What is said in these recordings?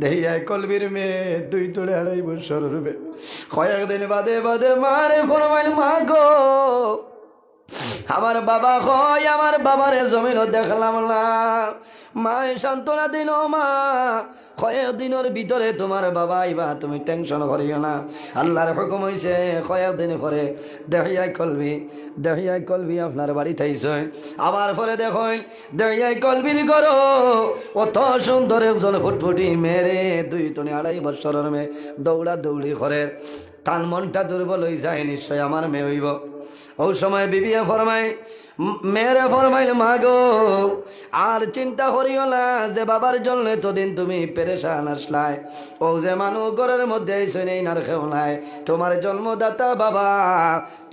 দেহিয়ায় কলবির মেয়ে, দুই তোলে আড়াই বছর রূপে কয়েকদিন বাদে বাদে মারে ফরমাইল, মা গো আমার বাবা হয়, আমার বাবারে জমিন দেখলাম না। মায় সান্ত্বনা দিন মা। দিনের ভিতরে তোমার বাবা আইবা তুমি টেনশন করিও না। আল্লাহর হুকুম হয়েছে দিন পরে দেহিয়াই কলবি দেহিয়াই কলবি আপনার বাড়িতে আবার পরে দেখুন, দেহিয়াই কলবির করো অত সুন্দর একজন ফুটফুটি মেরে দুই তনি আড়াই বছরের মেয়ে দৌড়া দৌড়ি করে। তার মনটা দুর্বল হয়ে যায় নিশ্চয় আমার মেয়ে হইব। ও সময় বিবিয়া ফরমাই মেয়েরে ফরমাইল মাগো আর চিন্তা করিও না যে বাবার জন্য এতদিন তুমি পেরেশান আসলাই। ও যে মানুষ ঘরের মধ্যে শুনেই নার খেও নাই। তোমার জন্মদাতা বাবা,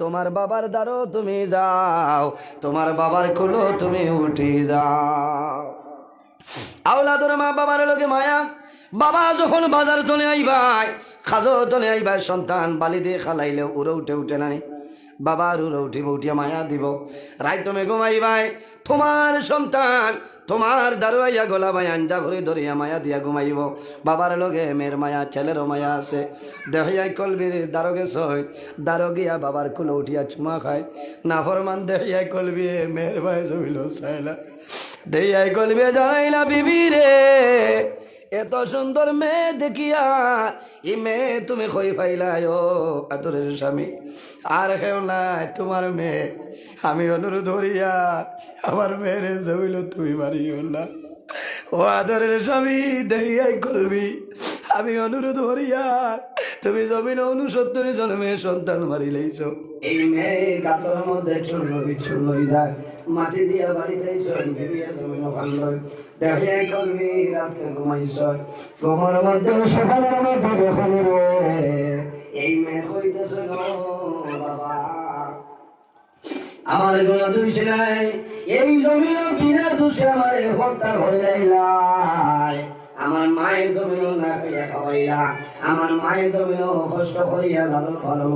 তোমার বাবার দ্বারও তুমি যাও, তোমার বাবার কুলো তুমি উঠি যাও। আওলাদর মা বাবার লোকে মায়া, বাবা যখন বাজার চলে আইবাই, খাজো চলে আইবাই, সন্তান বালি দিয়ে খালাইলে উড়ে উঠে উঠে নাই। বাবার উড়ে উঠিব উঠিয়া মায়া দিব। রাই তুমি ঘুমাইবাই তোমার সন্তান, তোমার দারুয়াইয়া গলা ভাই আঞ্জা ঘরে ধরিয়া মায়া দিয়া ঘুমাইব। বাবার লগে মেয়ের মায়া, ছেলেরও মায়া আছে। দেহিয়াই কলবির দারোগে সই, দারোগিয়া বাবার কুলো উঠিয়া চুমা খায়। না ফরমান, দেহিয়াই কলবি, মেয়ের ভাই জমিল চাইলা দেয়াই কলবে জানাইলা বিবি রে এত সুন্দর মেয়ে দেখিয়া, ই মেয়ে তুমি খই পাইলাই ও আদরের স্বামী। আর কেউ নাই তোমার মেয়ে। আমি অনুরোধ ধরিয়া, আমার মেয়ের জমিল তুমি মারিও না। ও আদরের স্বামী, দেখিয়াই করবি। আমি অনুরোধ হরিয়া তুমি জমিন অনুসত্তর জন্মে সন্তান মারিলেইছ। এই মেয়ে মধ্যে হয়ে যায়। মাটি দিয়া দিয়ে জমিন রাত্রে ঘুমাইছ। তোমার মধ্যে সকালের মধ্যে দেখলি রে। এই মেয়ে হইতেছে বাবা। আমার এই জমিন বিনা দোষে আমার হত্যা করে আমার মায়ের আমার মায়ের জমিন কষ্ট পালন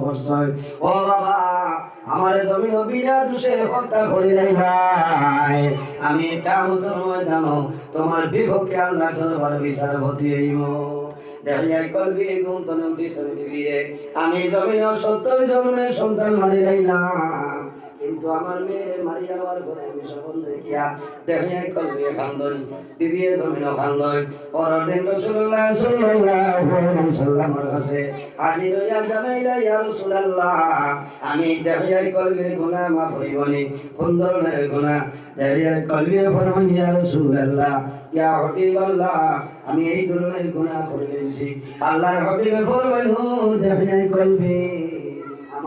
দোষে হত্যা করে যাইলাই আমি এটা তোর ময়দানো তোমার বিভক্ষে আল্লাহ বিচার ভতি আমি জমিন সত্তর জন্মের সন্তান মারি কিন্তু আমার মেয়ে মারিয়া যাওয়ার পরে আমি সপন দেখিয়া দেখিয়াই কলবি খান্দন বিবিয়ে জমিন খান্দন পরের দিন রাসূলুল্লাহ সাল্লাল্লাহু আলাইহি সাল্লামের কাছে হাজির হইয়া জানাইলা, ইয়া রাসূলুল্লাহ, আমি কলবির গুনাহ মাফ গুনাহ দেখিয়াই কলবি ফরমান ইয়া রাসূলুল্লাহ, ইয়া হাবিবাল্লাহ, আমি এই ধরনের গুনাহ করে গেছি আল্লাহর হাবিবে ফরমান হো, দেখিয়াই কলবি। আমার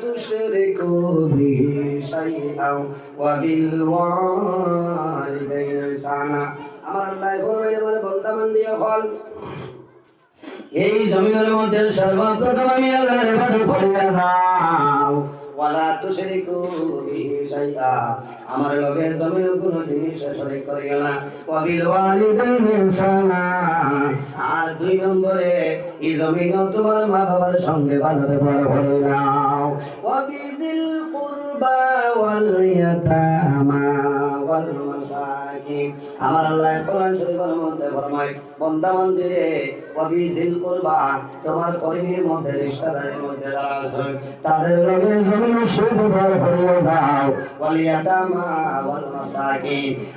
তুশরিকু تشركوا به شيئا وبالوالدين ওয়ালিদাইনি আমার আল্লাহ ফরমাইলে বলে, বান্দা বান্দিও হল। এই জমিনের মধ্যে সর্বপ্রথম আমি আল্লাহর ইবাদত ওয়ালা তুশরিকু বিহি শাইআ। আমার লগে জমিন কোনো জিনিস শরীক করিও না। ওয়া বিল ওয়ালিদাইনি ইহসানা। আর দুই নম্বরে, এই জমিন তোমার মা বাবার সঙ্গে ভালো ব্যবহার করে নাও ওয়া বিদিল কুরবা আমার মধ্যে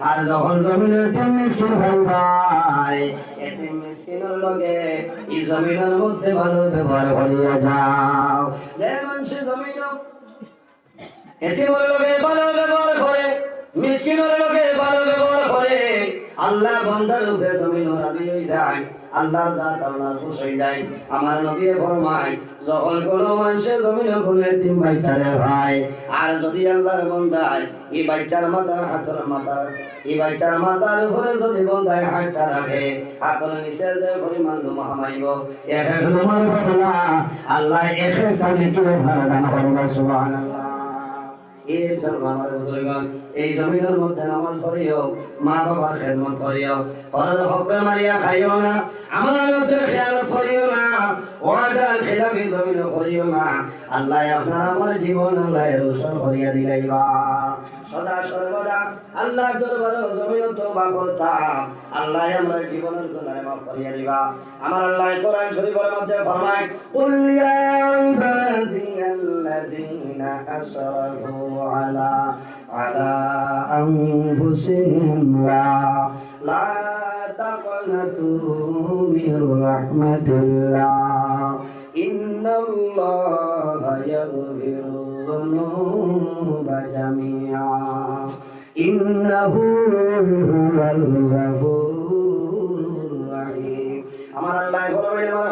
আর যখন জমিনে তিন মিসকিন ভাই লগে এই জমিনের মধ্যে ভালো ব্যবহার করিয়ে যাও যে মানুষ জমিন এতিমের লগে ভালো ব্যবহার করে মিসকিনের লোকে ভালো ব্যবহার করে। আল্লাহ বন্দার জমিন রাজি হয়ে যায়। আল্লাহর জাত আল্লাহ খুশ হয়ে যায়। আমার নবী ফরমায়, যখন কোনো মানুষের জমিন তিন বাচ্চারে ভাই আর যদি আল্লাহর বন্দায় এই বাচ্চার মাথার হাতের এই বাচ্চার উপরে যদি বন্দায় হাতটা রাখে, হাতের নিচে যে পরিমাণ মহামাইব এক এক নম্বর আল্লাহ এক করবে এর জন্য আমার বুজুর্গণ, এই জমিনের মধ্যে নামাজ পড়িও মা বাবার খেদমত করিও। পরের হকরে মারিয়া খাইও না, আমার মধ্যে খেয়াল করিও না ওয়াদার খেলাফি জমিন করিও না। আল্লাহ আপনার আমার জীবন আল্লাহ রোশন করিয়া দিলাইবা। সদা সর্বদা আল্লাহ দরবারে জমিন তওবা করতাম আল্লাহ আমরা জীবনের গুনাহ মাফ করিয়া দিবা। আমার আল্লাহ কোরআন শরীফের মধ্যে ফরমায়, কুল ইয়া ইবাদিয়াল্লাযীনা আসরাফু আলা আলা আনফুসিহিম লা লা তাকনাতু মির রাহমাতিল্লাহ, ইন্নাল্লাহা ইয়াগফিরু জামিআ ইন্নাহু হুয়াল গফুরুর রাহিম আমার আল্লাহ বলেন আমার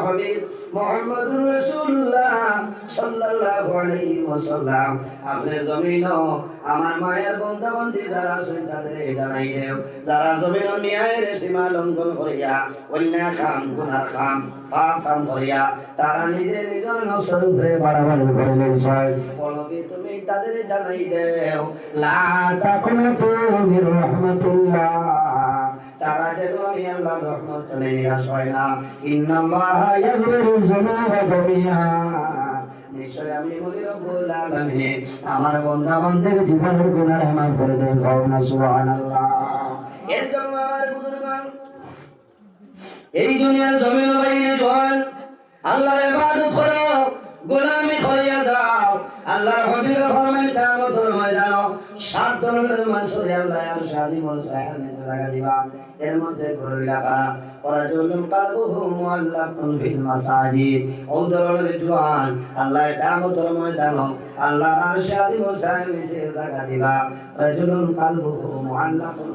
জমিন আমার মায়ের বন্ধা বন্ধি যারা আছেন তাদের জানাই দেও। সীমা লঙ্ঘন করিয়া অন্যায় কাম গুনাহ কাম পাপ কাম করিয়া, তারা নিজে নিজের বলবি, তুমি তাদের জানাই তারা যেন আমি রহমত চলে নিরাশ হয় না। আমার বান্দা বান্দাদের জীবনের গুনাহ মাফ করে দেন না, সুবহানাল্লাহ। এর জন্য আমার এই দুনিয়ার জমিন বাইরে জল, আল্লাহর ইবাদত করো, গোলামি করিয়া দাও আল্লাহর হবিব ধরনের মানুষের আল্লাহ আর শাদি বল সাহেব নিচে লাগা দিবা। এর মধ্যে ঘরে লাগা ওরা জন্য কালবুহু মুআল্লাকুন ফিল মাসাজিদ। ও ধরনের জওয়ান আল্লাহ কিয়ামতের ময়দানে আল্লাহ আর শাদি বল সাহেব নিচে লাগা দিবা। রাজুলুন কালবুহু মুআল্লাকুন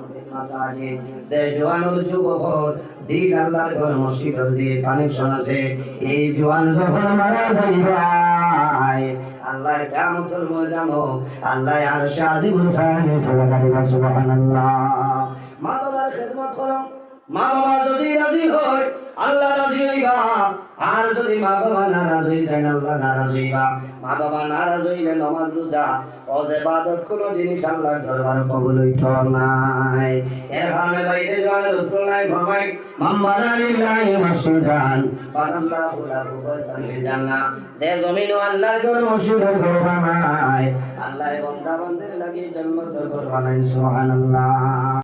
সে জওয়ানের যুবক দিক আল্লাহর ঘর মসজিদের দিয়ে কানেকশন আছে এই জোয়ান যখন মারা যাইবাই আল্লাহর কামতুল ময়দানে আল্লাহ আর সাহানি সাল্লাল্লাহু সুবহানাল্লাহ। মা বাবার খেদমত করো, মা রাজি হয়, আল্লাহ রাজি হইবা। আর যদি মা বাবা নারাজ হয়ে যায়, আল্লাহ নারাজ হইবা। মা বাবা নারাজ হইলে নমাজ রোজা অজে বাদত কোনো জিনিস আল্লাহ দরবার কবুল হইত নাই। এর কারণে বাইরে যাওয়ার রসুল নাই ভমাই মাম্মানা লিল্লাহি মাসুদান বানাল্লাহু লাহু যে জমিন আল্লাহর ঘর মসজিদের ঘর বানায় আল্লাহ বান্দা বান্দের লাগি জান্নাতের ঘর বানায় সুবহানাল্লাহ।